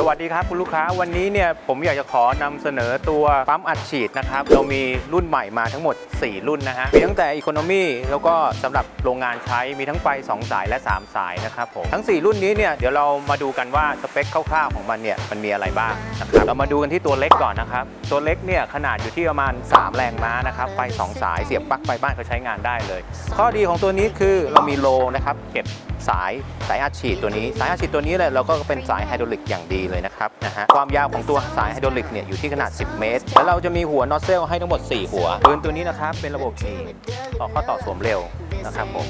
สวัสดีครับคุณลูกค้าวันนี้เนี่ยผมอยากจะขอนำเสนอตัวปั๊มอัดฉีดนะครับ เรามีรุ่นใหม่มาทั้งหมด 4 รุ่นนะฮะ มีตั้งแต่อีโคโนมี่แล้วก็สำหรับโรงงานใช้มีทั้งไฟ 2 สายและ 3 สายนะครับผมทั้ง 4 รุ่นนี้เนี่ยเดี๋ยวเรามาดูกันว่าสเปคคร่าวๆของมันเนี่ยมันมีอะไรบ้างนะครับเรามาดูกันที่ตัวเล็กก่อนนะครับ ตัวเล็กเนี่ยขนาดอยู่ที่ประมาณ 3 แรงม้านะครับไฟ 2 สายเสียบปลั๊กไฟบ้านเขาใช้งานได้เลย ข้อดีของตัวนี้คือเรามีโลนะครับเก็บ สายสายอัดฉีดตัวนี้ สายอัดฉีดตัวนี้เลยเราก็เป็นสายไฮดรอลิกอย่างดีเลยนะครับนะฮะความยาวของตัวสายไฮดรอลิกเนี่ยอยู่ที่ขนาด 10 เมตร แล้วเราจะมีหัวนอสเซลให้ทั้งหมด 4 หัวปืนตัวนี้นะครับเป็นระบบนี่ต่อข้อต่อสวมเร็วนะครับผม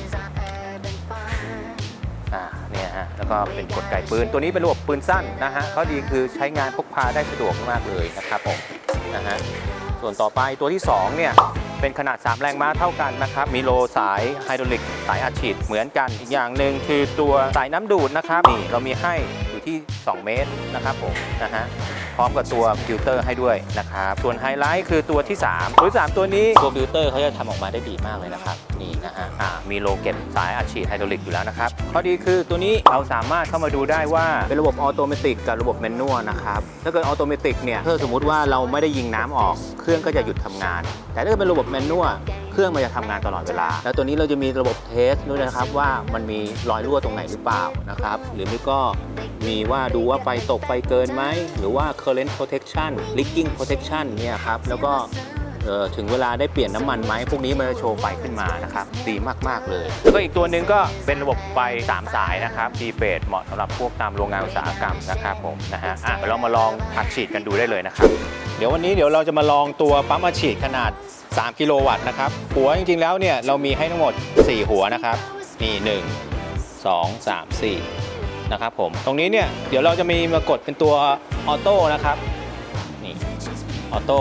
อ่าเนี่ยฮะแล้วก็เป็นกดไกปืนตัวนี้เป็นระบบปืนสั้นนะฮะข้อดีคือใช้งานพกพาได้สะดวกมากเลยนะครับผมนะฮะส่วนต่อไปตัวที่สองเนี่ย เป็นขนาด 3 แรงม้าเท่ากันนะครับ มีโลสายไฮดรอลิกสายอัดฉีดเหมือนกัน อีกอย่างหนึ่งคือตัวสายน้ำดูดนะครับนี่เรามีให้ ที่ 2 เมตรนะครับผมนะฮะพร้อมกับตัวฟิลเตอร์ให้ด้วยนะครับส่วนไฮไลท์คือตัวที่ 3 ตัวที่ 3 ตัวนี้ตัวฟิลเตอร์เขาจะทำออกมาได้ดีมากเลยนะครับ นี่นะฮะอ่ามีโลเก็บสายอัดฉีดไฮดรอลิกอยู่แล้วนะครับข้อดีคือตัวนี้เราสามารถเข้ามาดูได้ว่าเป็นระบบออโตเมติกกับระบบแมนนวลนะครับถ้าเกิดออโตเมติกเนี่ยถ้าสมมุติว่าเราไม่ได้ยิงน้ำออกเครื่องก็จะหยุดทำงาน แต่ถ้าเกิดเป็นระบบแมนนวลเค รื่องมันจะทำงานตลอดเวลา แล้วตัวนี้เราจะมีระบบเทสด้วยนะครับว่ามันมีรอยรั่วตรงไหนหรือเปล่านะครับ หรือไม่ก็มีว่าดูว่าไฟตกไฟเกินไหม หรือว่า current protection leaking protection เนี่ยครับ แล้วก็ถึงเวลาได้เปลี่ยนน้ำมันไหมพวกนี้มันจะโชว์ไฟขึ้นมานะครับดีมากๆเลย แล้วก็อีกตัวหนึ่งก็เป็นระบบไฟ 3 สายนะครับดีเฟดเหมาะสำหรับพวกตามโรงงานอุตสาหกรรมนะครับผมนะฮะอะเดี๋ยวเรามาลองอัดฉีดกันดูได้เลยนะครับ เดี๋ยววันนี้เดี๋ยวเราจะมาลองตัวปั๊มอัดฉีดขนาด 3 กิโลวัตต์นะครับ หัวจริงๆแล้วเนี่ยเรามีให้ทั้งหมด 4 หัวนะครับนี่1 2 3 4นะครับผม ตรงนี้เนี่ยเดี๋ยวเราจะมีมากดเป็นตัวออโต้นะครับนี่ออโต้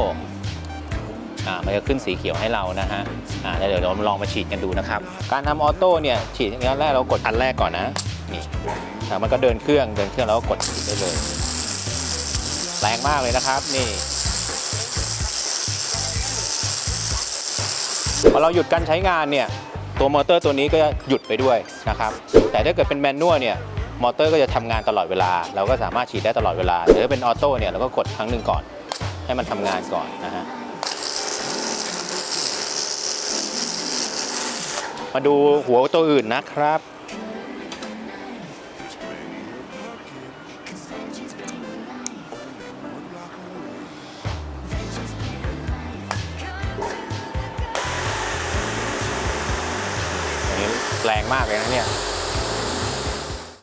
อ่ามันจะขึ้นสีเขียวให้เรานะฮะอ่าแล้วเดี๋ยวเราลองมาฉีดกันดูนะครับ การทำออโต้เนี่ยฉีดอย่างแรกเรากดอันแรกก่อนนะนี่มันก็เดินเครื่องเดินเครื่องแล้วก็กดฉีดได้เลย แรงมากเลยนะครับนี่ พอเราหยุดการใช้งานเนี่ยตัวมอเตอร์ตัวนี้ก็จะหยุดไปด้วยนะครับ แต่ถ้าเกิดเป็นแมนนวลเนี่ยมอเตอร์ก็จะทำงานตลอดเวลา เราก็สามารถฉีดได้ตลอดเวลาหรือถ้าเป็นออโต้เนี่ยเราก็กดครั้งหนึ่งก่อน ให้มันทำงานก่อนนะฮะมาดูหัวตัวอื่นนะครับ แรงมากเลยนะเนี่ย